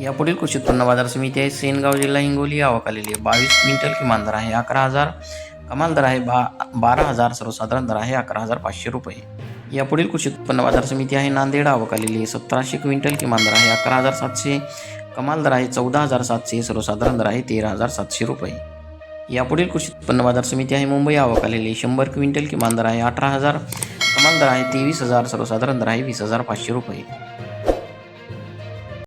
यापुढील कृषी उत्पन्न बाजार समिती आहे. सेनगाव जिल्हा हिंगोली आवक आलेली आहे. बावीस क्विंटल किमान दर आहे. अकरा हजार कमाल दर आहे. बा बारा हजार सर्वसाधारण दर आहे. अकरा हजार पाचशे रुपये. यापुढील कृषी उत्पन्न बाजार समिती आहे. नांदेड आवक आलेली आहे. सतराशे क्विंटल किमान दर आहे. अकरा हजार सातशे कमाल दर आहे. चौदा हजार सातशे सर्वसाधारण दर आहे. तेरा हजार सातशे रुपये. यापुढील कृषी उत्पन्न बाजार समिती आहे. मुंबई आवक आलेली शंभर क्विंटल किमान दर आहे. अठरा हजार कमाल दर आहे. तेवीस हजार सर्वसाधारण दर आहे. वीस हजार पाचशे रुपये.